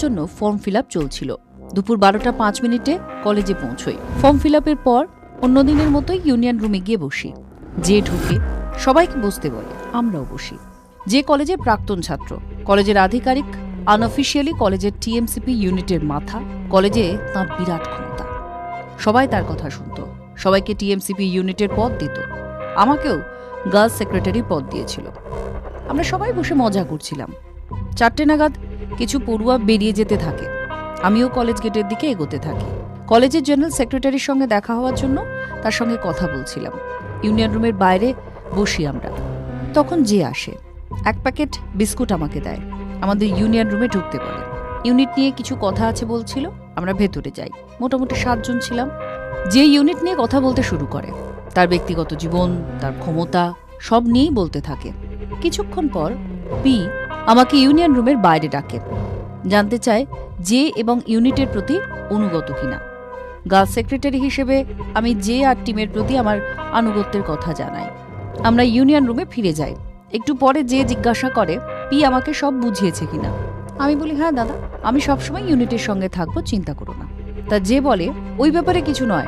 জন্য form fill চলছিল। দুপুর বারোটা পাঁচ মিনিটে কলেজে পৌঁছই। ফর্ম ফিল পর অন্য দিনের মতোই ইউনিয়ন রুমে গিয়ে বসি। যে ঢুকে সবাইকে বসতে বলে, আমরাও বসি। যে কলেজের প্রাক্তন ছাত্র, কলেজের আধিকারিক, আনঅফিসিয়ালি কলেজের টিএমসিপি ইউনিটের মাথা, কলেজে তার বিরাট ক্ষমতা। সবাই তার কথা শুনতো, সবাইকে টিএমসিপি ইউনিটের পদ দিত। আমাকেও গার্লস সেক্রেটারি পদ দিয়েছিল। আমরা সবাই বসে মজা করছিলাম। চারটে নাগাদ কিছু পড়ুয়া বেরিয়ে যেতে থাকে। আমিও কলেজ গেটের দিকে এগোতে থাকি। কলেজের জেনারেল সেক্রেটারির সঙ্গে দেখা হওয়ার জন্য তার সঙ্গে কথা বলছিলাম। ইউনিয়ন রুমের বাইরে বসি আমরা। তখন যে আসে। এক প্যাকেট বিস্কুট আমাকে দেয়। আমাদের ইউনিয়ন রুমে ঢুকতে বলে। ইউনিট নিয়ে কিছু কথা আছে বলছিল, আমরা ভেতরে যাই। মোটামুটি সাতজন ছিলাম। যে ইউনিট নিয়ে কথা বলতে শুরু করে, তার ব্যক্তিগত জীবন, তার ক্ষমতা, সব নিয়েই বলতে থাকে। কিছুক্ষণ পর পি আমাকে ইউনিয়ন রুমের বাইরে ডাকে। জানতে চায় যে এবং ইউনিটের প্রতি অনুগত কিনা। গার্লস সেক্রেটারি হিসেবে আমি যে আর টিমের প্রতি আমার আনুগত্যের কথা জানাই। আমরা ইউনিয়ন রুমে ফিরে যাই। একটু পরে যে জিজ্ঞাসা করে পি আমাকে সব বুঝিয়েছে কিনা? আমি বলি হ্যাঁ দাদা। আমি সবসময় ইউনিটের সঙ্গে থাকব চিন্তা করো না। তা যে বলে ওই ব্যাপারে কিছু নয়।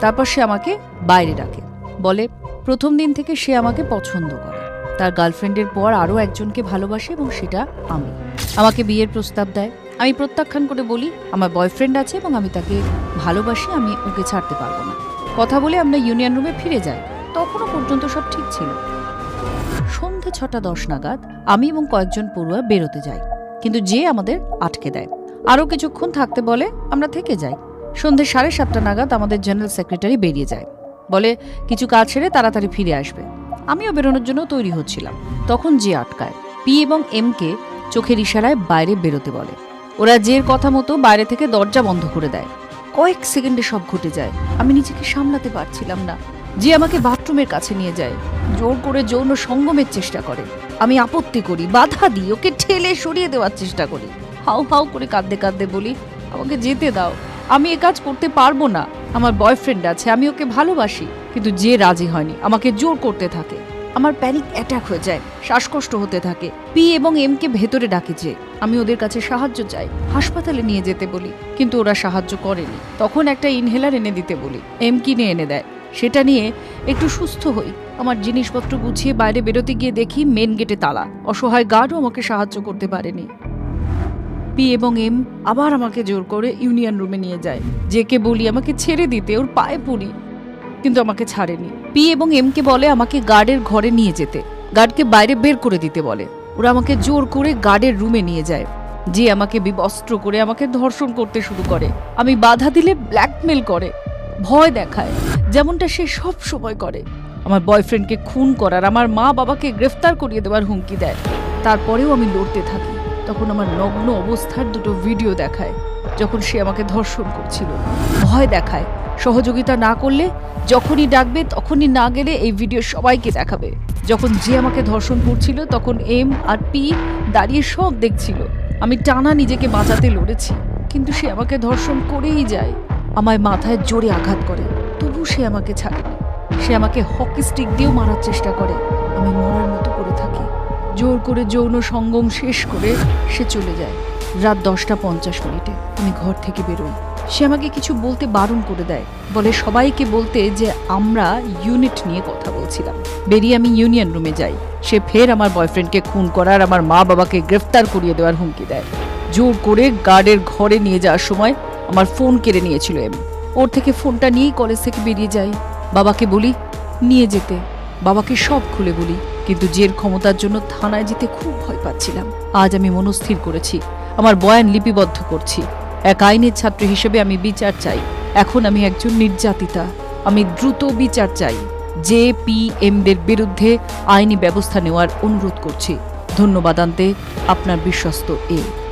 তারপর সে আমাকে বাইরে ডাকে। বলে প্রথম দিন থেকে সে আমাকে পছন্দ করে। তার গার্লফ্রেন্ডের পর আরও একজনকে ভালোবাসে এবং সেটা আমি। আমাকে বিয়ের প্রস্তাব দেয়। আমি প্রত্যাখ্যান করে বলি, আমার বয়ফ্রেন্ড আছে এবং আমি তাকে ভালোবাসি, আমি ওকে ছাড়তে পারব না। কথা বলে আমরা ইউনিয়ন রুমে ফিরে যাই। তখনও পর্যন্ত সব ঠিক ছিল। সন্ধে ছটা দশ নাগাদ আমি এবং কয়েকজন পড়ুয়া বেরোতে যাই। কিন্তু যে আমাদের আটকে দেয়। আরও কিছুক্ষণ থাকতে বলে, আমরা থেকে যাই। সন্ধে সাড়ে সাতটা নাগাদ আমাদের জেনারেল সেক্রেটারি বেরিয়ে যায়। বলে, কিছু কাজ ছেড়ে তাড়াতাড়ি ফিরে আসবে। আমিও বেরোনোর জন্য তৈরি হচ্ছিলাম। তখন যে আটকায়, পি এবং এম কে চোখের ইশারায় বাইরে বেরোতে বলে। ওরা জের কথা মতো বাইরে থেকে দরজা বন্ধ করে দেয়। কয়েক সেকেন্ডে সব ঘটে যায়। আমি নিজেকে সামলাতে পারছিলাম না। যে আমাকে বাথরুমের কাছে নিয়ে যায়, জোর করে যৌন সঙ্গমের চেষ্টা করে। আমি আপত্তি করি, বাধা দিই, ওকে ঠেলে সরিয়ে দেওয়ার চেষ্টা করি। হাউ হাউ করে কাঁদতে কাঁদতে বলি, আমাকে যেতে দাও। আমি এ কাজ করতে পারব না। আমার বয়ফ্রেন্ড আছে, আমি ওকে ভালোবাসি, কিন্তু যে রাজি হয়নি, আমাকে জোর করতে থাকে। আমার প্যানিক অ্যাটাক হয়ে যায়, শ্বাসকষ্ট হতে থাকে। পি এবং এম কে ভেতরে ডাকে যে, আমি ওদের কাছে সাহায্য চাই, হাসপাতালে নিয়ে যেতে বলি, কিন্তু ওরা সাহায্য করেনি। তখন একটা ইনহেলার এনে দিতে বলি এম কিনে এনে দেয়। সেটা নিয়ে একটু সুস্থ হই। আমার জিনিসপত্র গুছিয়ে বাইরে বেরোতে গিয়ে দেখি মেন গেটে তালা। অসহায় গার্ডও আমাকে সাহায্য করতে পারেনি। পি এবং এম আবার আমাকে জোর করে ইউনিয়ন রুমে নিয়ে যায়। জেকে বলি, আমাকে ছেড়ে দিতে, ওর পায়ে পড়ি কিন্তু আমাকে ছাড়েনি। পি এবং এম কে বলে, আমাকে গার্ডের ঘরে নিয়ে যেতে। গার্ডকে বাইরে বের করে দিতে বলে। ওরা আমাকে জোর করে গার্ডের রুমে নিয়ে যায়। যে আমাকে বিবস্ত্র করে আমাকে ধর্ষণ করতে শুরু করে। আমি বাধা দিলে ব্ল্যাকমেল করে, ভয় দেখায়, যেমনটা সে সব সময় করে। আমার বয়ফ্রেন্ডকে খুন করার, আমার মা বাবাকে গ্রেফতার করিয়ে দেওয়ার হুমকি দেয়। তারপরেও আমি লড়তে থাকি। তখন আমার নগ্ন অবস্থার দুটো ভিডিও দেখায়, যখন সে আমাকে ধর্ষণ করছিল। ভয় দেখায়, সহযোগিতা না করলে যখনই ডাকবে, তখনই না গেলে এই ভিডিও সবাইকে দেখাবে। যখন যে আমাকে ধর্ষণ করছিল, তখন এম আর পি দাঁড়িয়ে সব দেখছিল। আমি টানা নিজেকে বাঁচাতে লড়েছি, কিন্তু সে আমাকে ধর্ষণ করেই যায়। আমায় মাথায় জোরে আঘাত করে, তবু সে আমাকে ছাড়ে সে আমাকে হকি স্টিক দিয়েও মারার চেষ্টা করে। জোর করে যৌন সঙ্গম শেষ করে সে চলে যায়। রাত দশটা পঞ্চাশ মিনিটে। আমি ঘর থেকে বেরোই। সে আমাকে কিছু বলতে বারণ করে দেয়। বলে, সবাইকে বলতে যে আমরা ইউনিট নিয়ে কথা বলছিলাম। বেরিয়ে আমি ইউনিয়ন রুমে যাই। সে ফের আমার বয়ফ্রেন্ডকে খুন করার আমার মা বাবাকে গ্রেফতার করিয়ে দেওয়ার হুমকি দেয়। জোর করে গার্ডের ঘরে নিয়ে যাওয়ার সময় আমার ফোন কেড়ে নিয়েছিল এম। ওর থেকে ফোনটা নিয়েই কলেজ থেকে বেরিয়ে যাই। বাবাকে বলি, নিয়ে যেতে। বাবাকে সব খুলে বলি কিন্তু জের ক্ষমতার জন্য থানায় যেতে খুব ভয় পাচ্ছিলাম। আজ আমি মনস্থির করেছি। আমার বয়ান লিপিবদ্ধ করছি। এক আইনের ছাত্র হিসেবে আমি বিচার চাই। এখন আমি একজন নির্যাতিতা। আমি দ্রুত বিচার চাই। জে পি এমদের বিরুদ্ধে আইনি ব্যবস্থা নেওয়ার অনুরোধ করছি। ধন্যবাদ আনতে আপনার বিশ্বস্ত এ।